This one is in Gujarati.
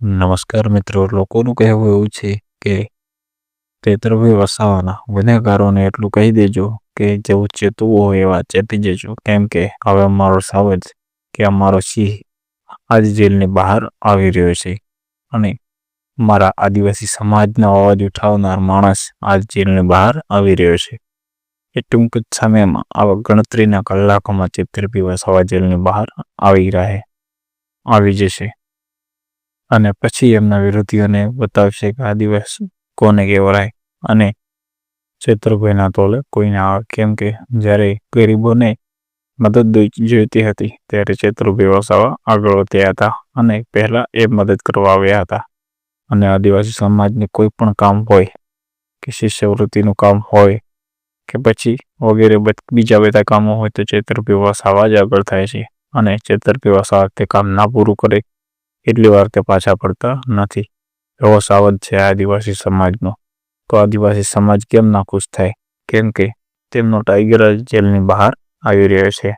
નમસ્કાર મિત્રો, લોકોનું કહેવું એવું છે કે તેતરભાઈ વસાવાના ગુનેગારોને એટલું કહી દેજો કે જેવું ચેતવું હોય એવા ચેતી જજો કેમ કે હવે અમારો સાવજ કે અમારો સિંહ આજ જેલની બહાર આવી રહ્યો છે અને મારા આદિવાસી સમાજનો અવાજ ઉઠાવનાર માણસ આજ જેલની બહાર આવી રહ્યો છે. એ ટૂંક જ સમયમાં આવા ગણતરીના કલાકોમાં ચેતરભાઈ વસાવા જેલની બહાર આવી રહે, આવી જશે. અને પછી એમના વિરોધીઓને બતાવશે કે આ દિવસ કોને કહેવરાય અને છેતરભાઈના તોલે કોઈને આવે. કેમ કે જ્યારે ગરીબોને મદદ જોઈતી હતી ત્યારે છેતરભાઈ વસાવા આગળ વધ્યા હતા અને પહેલાં એ મદદ કરવા આવ્યા હતા. અને આદિવાસી સમાજને કોઈ પણ કામ હોય, કે શિષ્યવૃત્તિનું કામ હોય, કે પછી વગેરે બીજા બધા કામો હોય તો ચેતરભાઈ વસાવા જ આગળ થાય છે અને ચેતરભાઈ વસાવા તે કામ ના પૂરું કરે એટલી વાર તે પાછા પડતા નથી. એવો સાવધ છે આદિવાસી સમાજનો. તો આદિવાસી સમાજ કેમ ના ખુશ થાય? કેમ કે તેમનો ટાઈગર જેલની બહાર આવી રહ્યો છે.